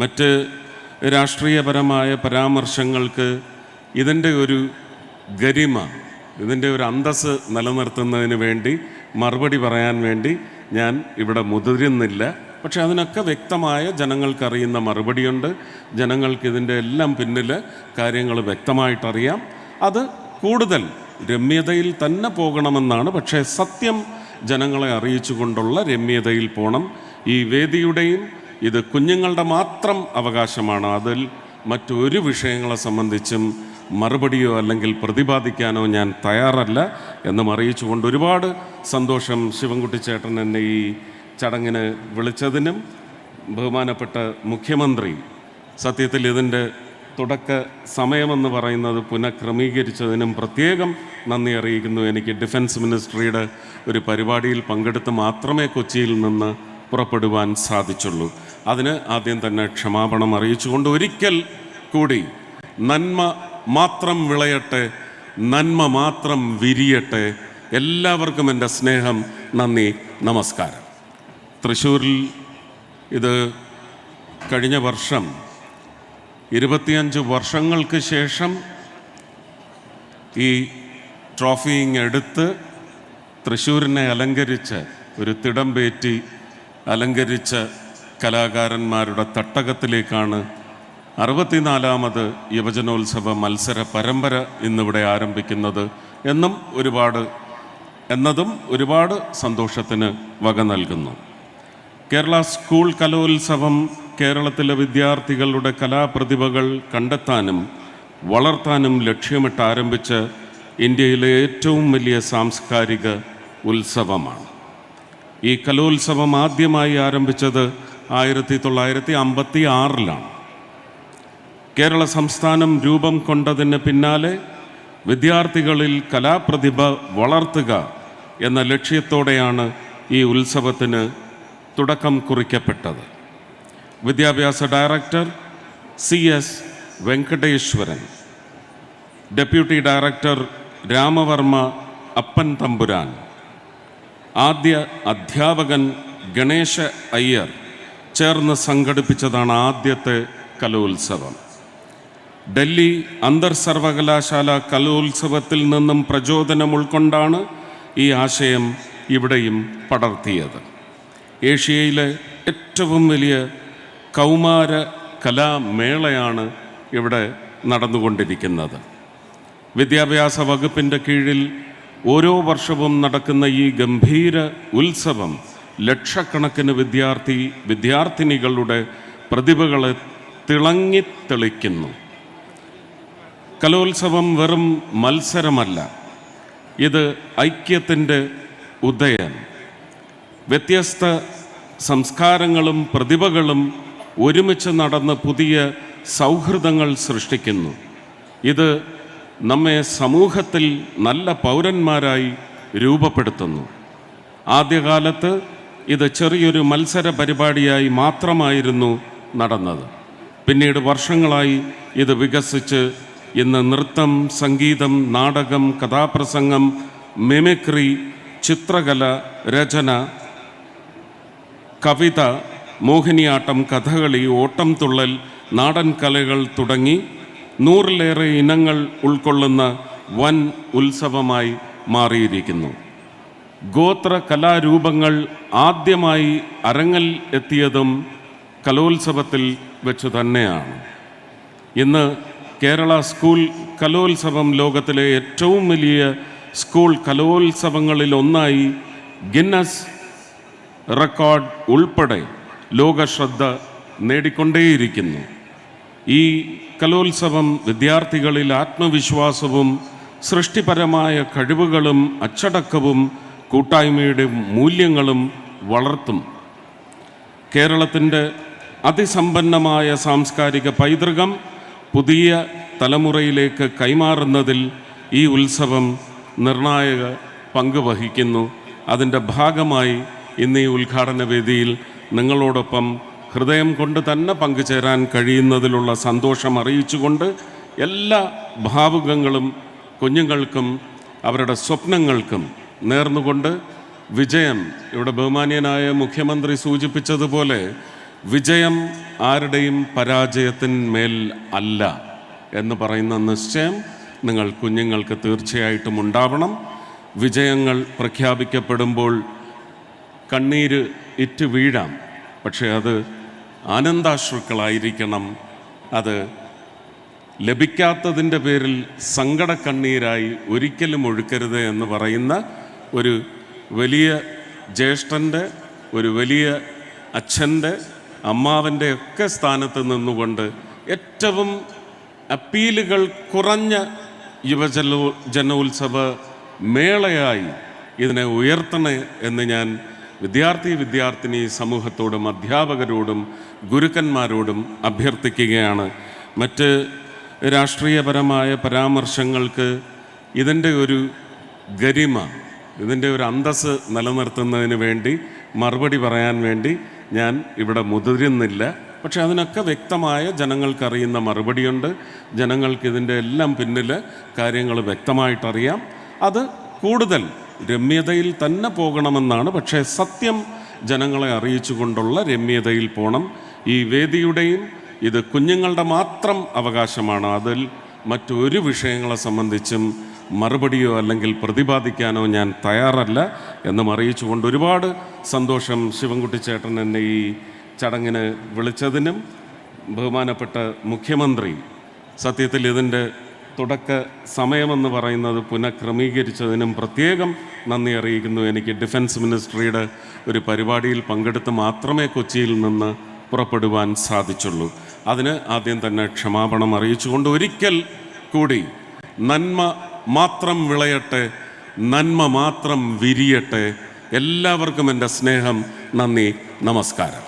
മറ്റ് രാഷ്ട്രീയപരമായ പരാമർശങ്ങൾക്ക് ഇതിന്റെ ഒരു ഗരിമ ഇതിന്റെ ഒരു അന്തസ് നിലനിർത്തുന്നതിന് വേണ്ടി മറുപടി പറയാൻ വേണ്ടി ഞാൻ ഇവിടെ മുതിരുന്നില്ല. പക്ഷെ അതിനൊക്കെ വ്യക്തമായ ജനങ്ങൾക്കറിയുന്ന മറുപടിയുണ്ട്. ജനങ്ങൾക്ക് ഇതിന്റെ എല്ലാം പിന്നിൽ കാര്യങ്ങൾ വ്യക്തമായിട്ടറിയാം. അത് കൂടുതൽ രമ്യതയിൽ തന്നെ പോകണമെന്നാണ്. പക്ഷേ സത്യം ജനങ്ങളെ അറിയിച്ചുകൊണ്ടുള്ള രമ്യതയിൽ പോകണം ഈ വേദിയുടെയും ഇത് കുഞ്ഞുങ്ങളുടെ മാത്രം അവകാശമാണ്. അതിൽ മറ്റൊരു വിഷയങ്ങളെ സംബന്ധിച്ചും മറുപടിയോ അല്ലെങ്കിൽ പ്രതിപാദിക്കാനോ ഞാൻ തയ്യാറല്ല എന്നും അറിയിച്ചുകൊണ്ട് ഒരുപാട് സന്തോഷം ശിവൻകുട്ടി ചേട്ടൻ എന്നെ ഈ ചടങ്ങിന് വിളിച്ചതിനും ബഹുമാനപ്പെട്ട മുഖ്യമന്ത്രി സത്യത്തിൽ ഇതിന്റെ തുടക്ക സമയമെന്ന് പറയുന്നത് പുനഃക്രമീകരിച്ചതിനും പ്രത്യേകം നന്ദി അറിയിക്കുന്നു. എനിക്ക് ഡിഫൻസ് മിനിസ്ട്രിയുടെ ഒരു പരിപാടിയിൽ പങ്കെടുത്ത് മാത്രമേ കൊച്ചിയിൽ നിന്ന് പുറപ്പെടുവാൻ സാധിച്ചുള്ളൂ. അതിന് ആദ്യം തന്നെ ക്ഷമാപണം അറിയിച്ചുകൊണ്ട് ഒരിക്കൽ കൂടി നന്മ മാത്രം വിളയട്ടെ നന്മ മാത്രം വിരിയട്ടെ. എല്ലാവർക്കും എന്റെ സ്നേഹം നന്ദി നമസ്കാരം. തൃശ്ശൂരിൽ ഇത് കഴിഞ്ഞ വർഷം ഇരുപത്തിയഞ്ച് വർഷങ്ങൾക്ക് ശേഷം ഈ ട്രോഫിങ് എടുത്ത് തൃശ്ശൂരിനെ അലങ്കരിച്ച് ഒരു തിടംപേറ്റി അലങ്കരിച്ച കലാകാരന്മാരുടെ തട്ടകത്തിലേക്കാണ് അറുപത്തിനാലാമത് യുവജനോത്സവ മത്സര പരമ്പര ഇന്നിവിടെ ആരംഭിക്കുന്നത് എന്നും ഒരുപാട് എന്നതും ഒരുപാട് സന്തോഷത്തിന് വക നൽകുന്നു. കേരള സ്കൂൾ കലോത്സവം കേരളത്തിലെ വിദ്യാർത്ഥികളുടെ കലാപ്രതിഭകൾ കണ്ടെത്താനും വളർത്താനും ലക്ഷ്യമിട്ട് ആരംഭിച്ച ഇന്ത്യയിലെ ഏറ്റവും വലിയ സാംസ്കാരിക ഉത്സവമാണ്. ഈ കലോത്സവം ആദ്യമായി ആരംഭിച്ചത് ആയിരത്തി തൊള്ളായിരത്തി അമ്പത്തി ആറിലാണ് കേരള സംസ്ഥാനം രൂപം കൊണ്ടതിന് പിന്നാലെ വിദ്യാർത്ഥികളിൽ കലാപ്രതിഭ വളർത്തുക എന്ന ലക്ഷ്യത്തോടെയാണ് ഈ ഉത്സവത്തിന് തുടക്കം കുറിക്കപ്പെട്ടത്. വിദ്യാഭ്യാസ director C S Venkateswaran deputy director Ramavarma Appan Thampuran ആദ്യ അധ്യാപകൻ ഗണേശ അയ്യർ ചേർന്ന് സംഘടിപ്പിച്ചതാണ് ആദ്യത്തെ കലോത്സവം. ഡൽഹി അന്തർ സർവകലാശാല കലോത്സവത്തിൽ നിന്നും പ്രചോദനം ഉൾക്കൊണ്ടാണ് ഈ ആശയം ഇവിടെയും പടർത്തിയത്. ഏഷ്യയിലെ ഏറ്റവും വലിയ കൗമാര കലാമേളയാണ് ഇവിടെ നടന്നുകൊണ്ടിരിക്കുന്നത്. വിദ്യാഭ്യാസ വകുപ്പിന്റെ കീഴിൽ ഓരോ വർഷവും നടക്കുന്ന ഈ ഗംഭീര ഉത്സവം ലക്ഷക്കണക്കിന് വിദ്യാർത്ഥി വിദ്യാർത്ഥിനികളുടെ പ്രതിഭകളെ തിളങ്ങിത്തെളിക്കുന്നു കലോത്സവം വെറും മത്സരമല്ല. ഇത് ഐക്യത്തിന്റെ ഉദയം. വ്യത്യസ്ത സംസ്കാരങ്ങളും പ്രതിഭകളും ഒരുമിച്ച് നടന്ന് പുതിയ സൗഹൃദങ്ങൾ സൃഷ്ടിക്കുന്നു. ഇത് നമ്മെ സമൂഹത്തിൽ നല്ല പൗരന്മാരായി രൂപപ്പെടുത്തുന്നു. ആദ്യകാലത്ത് ഇത് ചെറിയൊരു മത്സര പരിപാടിയായി മാത്രമായിരുന്നു നടന്നത്. പിന്നീട് വർഷങ്ങളായി ഇത് വികസിച്ച് ഇന്ന് നൃത്തം സംഗീതം നാടകം കഥാപ്രസംഗം മിമിക്രി ചിത്രകല രചന കവിത മോഹിനിയാട്ടം കഥകളി ഓട്ടം തുള്ളൽ നാടൻ കലകൾ തുടങ്ങി നൂറിലേറെ ഇനങ്ങൾ ഉൾക്കൊള്ളുന്ന വൻ ഉത്സവമായി മാറിയിരിക്കുന്നു. ഗോത്ര കലാരൂപങ്ങൾ ആദ്യമായി അരങ്ങൽ എത്തിയതും കലോത്സവത്തിൽ വെച്ച് തന്നെയാണ്. ഇന്ന് കേരള സ്കൂൾ കലോത്സവം ലോകത്തിലെ ഏറ്റവും വലിയ സ്കൂൾ കലോത്സവങ്ങളിൽ ഒന്നായി ഗിന്നസ് റെക്കോർഡ് ഉൾപ്പെടെ ലോകശ്രദ്ധ നേടിക്കൊണ്ടേയിരിക്കുന്നു. ഈ കലോത്സവം വിദ്യാർത്ഥികളിൽ ആത്മവിശ്വാസവും സൃഷ്ടിപരമായ കഴിവുകളും അച്ചടക്കവും കൂട്ടായ്മയുടെ മൂല്യങ്ങളും വളർത്തും. കേരളത്തിന്റെ അതിസമ്പന്നമായ സാംസ്കാരിക പൈതൃകം പുതിയ തലമുറയിലേക്ക് കൈമാറുന്നതിൽ ഈ ഉത്സവം നിർണായക പങ്ക് വഹിക്കുന്നു. അതിന്റെ ഭാഗമായി ഇന്ന് ഈ ഉദ്ഘാടന വേദിയിൽ നിങ്ങളോടൊപ്പം ഹൃദയം കൊണ്ട് തന്നെ പങ്കുചേരാൻ കഴിയുന്നതിലുള്ള സന്തോഷം അറിയിച്ചുകൊണ്ട് എല്ലാ ഭാവുകങ്ങളും കുഞ്ഞുങ്ങൾക്കും അവരുടെ സ്വപ്നങ്ങൾക്കും നേർന്നുകൊണ്ട് വിജയം ഇവിടെ ബഹുമാന്യനായ മുഖ്യമന്ത്രി സൂചിപ്പിച്ചതുപോലെ വിജയം ആരുടെയും പരാജയത്തിന്മേൽ അല്ല എന്ന് പറയുന്ന നിശ്ചയം നിങ്ങൾ കുഞ്ഞുങ്ങൾക്ക് തീർച്ചയായിട്ടും ഉണ്ടാവണം. വിജയങ്ങൾ പ്രഖ്യാപിക്കപ്പെടുമ്പോൾ കണ്ണീര് ഇറ്റ് വീഴാം. പക്ഷേ അത് ആനന്ദാശ്രുക്കളായിരിക്കണം. അത് ലഭിക്കാത്തതിന്റെ പേരിൽ സങ്കടക്കണ്ണീരായി ഒരിക്കലും ഒഴുക്കരുത് എന്ന് പറയുന്ന ഒരു വലിയ ജ്യേഷ്ഠന്റെ ഒരു വലിയ അച്ഛന്റെ അമ്മാവന്റെ ഒക്കെ സ്ഥാനത്ത് നിന്നുകൊണ്ട് ഏറ്റവും അപ്പീലുകൾ കുറഞ്ഞ യുവജന ജനോത്സവ മേളയായി ഇതിനെ ഉയർത്തണേ എന്ന് ഞാൻ വിദ്യാർത്ഥി വിദ്യാർത്ഥിനി സമൂഹത്തോടും അധ്യാപകരോടും ഗുരുക്കന്മാരോടും അഭ്യർത്ഥിക്കുകയാണ്. മറ്റ് രാഷ്ട്രീയപരമായ പരാമർശങ്ങൾക്ക് ഇതിന്റെ ഒരു ഗരിമ ഇതിന്റെ ഒരു അന്തസ് നിലനിർത്തുന്നതിന് വേണ്ടി മറുപടി പറയാൻ വേണ്ടി ഞാൻ ഇവിടെ മുതിരുന്നില്ല. പക്ഷെ അതിനൊക്കെ വ്യക്തമായ ജനങ്ങൾക്കറിയുന്ന മറുപടിയുണ്ട്. ജനങ്ങൾക്ക് ഇതിന്റെ എല്ലാം പിന്നിൽ കാര്യങ്ങൾ വ്യക്തമായിട്ടറിയാം. അത് കൂടുതൽ രമ്യതയിൽ തന്നെ പോകണമെന്നാണ്. പക്ഷേ സത്യം ജനങ്ങളെ അറിയിച്ചുകൊണ്ടുള്ള രമ്യതയിൽ പോകണം ഈ വേദിയുടെയും ഇത് കുഞ്ഞുങ്ങളുടെ മാത്രം അവകാശമാണ്. അതിൽ മറ്റൊരു വിഷയങ്ങളെ സംബന്ധിച്ചും മറുപടിയോ അല്ലെങ്കിൽ പ്രതിപാദിക്കാനോ ഞാൻ തയ്യാറല്ല എന്നും അറിയിച്ചുകൊണ്ട് ഒരുപാട് സന്തോഷം ശിവൻകുട്ടി ചേട്ടൻ എന്നെ ഈ ചടങ്ങിന് വിളിച്ചതിനും ബഹുമാനപ്പെട്ട മുഖ്യമന്ത്രി സത്യത്തിൽ ഇതിന്റെ തുടക്ക സമയമെന്ന് പറയുന്നത് പുനഃക്രമീകരിച്ചതിനും പ്രത്യേകം നന്ദി അറിയിക്കുന്നു. എനിക്ക് ഡിഫൻസ് മിനിസ്ട്രിയുടെ ഒരു പരിപാടിയിൽ പങ്കെടുത്ത് മാത്രമേ കൊച്ചിയിൽ നിന്ന് പുറപ്പെടുവാൻ സാധിച്ചുള്ളൂ. അതിന് ആദ്യം തന്നെ ക്ഷമാപണം അറിയിച്ചുകൊണ്ട് ഒരിക്കൽ കൂടി നന്മ മാത്രം വിളയട്ടെ നന്മ മാത്രം വിരിയട്ടെ. എല്ലാവർക്കും എന്റെ സ്നേഹം നന്ദി നമസ്കാരം.